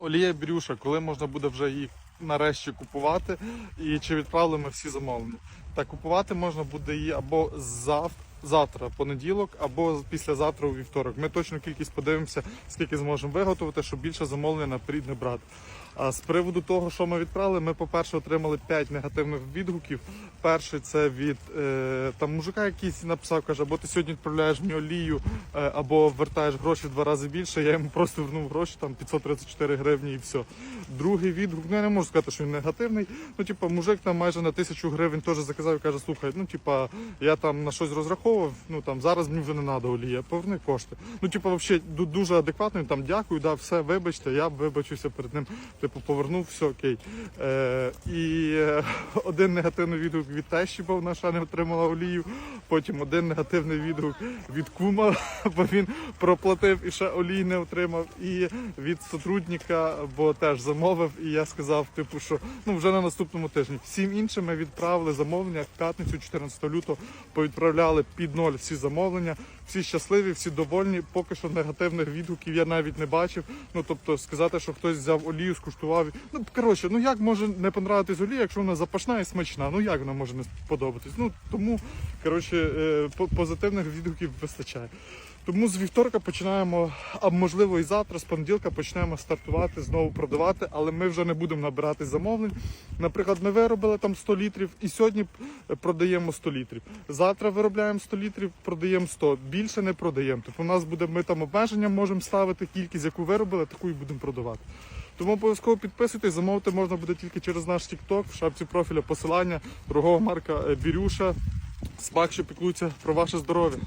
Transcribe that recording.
Олія Брюша, коли можна буде вже її нарешті купувати, і чи відправили ми всі замовлення. Та купувати можна буде її або зав... завтра, понеділок, або післязавтра у вівторок. Ми точну кількість подивимося, скільки зможемо виготовити, щоб більше замовлення на не брати. А з приводу того, що ми відправили, ми, по-перше, отримали 5 негативних відгуків. Перший це від е, там мужика, якийсь написав, каже, або ти сьогодні відправляєш мені олію, е, або вертаєш гроші в два рази більше. Я йому просто вернув гроші, там 534 гривні і все. Другий відгук, ну я не можу сказати, що він негативний. Ну, типа, мужик там майже на тисячу гривень теж заказав і каже, слухай, ну типа, я там на щось розраховував, ну там зараз мені вже не треба олія, поверни кошти. Ну, типа, взагалі дуже адекватно, він там дякую, да, все, вибачте, я вибачуся перед ним. Типу, повернув, все окей. Е, і е, один негативний відгук від тещі, бо вона ще не отримала олію. Потім один негативний відгук від кума, бо він проплатив і ще олій не отримав. І від сотрудника, бо теж замовив. І я сказав, типу, що ну вже на наступному тижні. Всім іншим ми відправили замовлення в п'ятницю, 14 лютого, повідправляли під ноль всі замовлення. Всі щасливі, всі довольні. Поки що негативних відгуків я навіть не бачив. Ну тобто сказати, що хтось взяв олію, скуштував. Ну коротше, ну як може не понравитись олія, якщо вона запашна і смачна? Ну як вона може не сподобатись? Ну тому коротше е, позитивних відгуків вистачає. Тому з вівторка починаємо, а можливо і завтра, з понеділка почнемо стартувати, знову продавати, але ми вже не будемо набирати замовлень. Наприклад, ми виробили там 100 літрів і сьогодні е, продаємо 100 літрів. Завтра виробляємо 100 літрів, продаємо 100. Більше не продаємо. Тобто у нас буде ми там обмеження, можемо ставити кількість, яку виробили, таку і будемо продавати. Тому обов'язково підписуйтесь, замовити можна буде тільки через наш TikTok, в шапці профіля посилання, торгова марка е, Бірюша. Смак, що піклується про ваше здоров'я.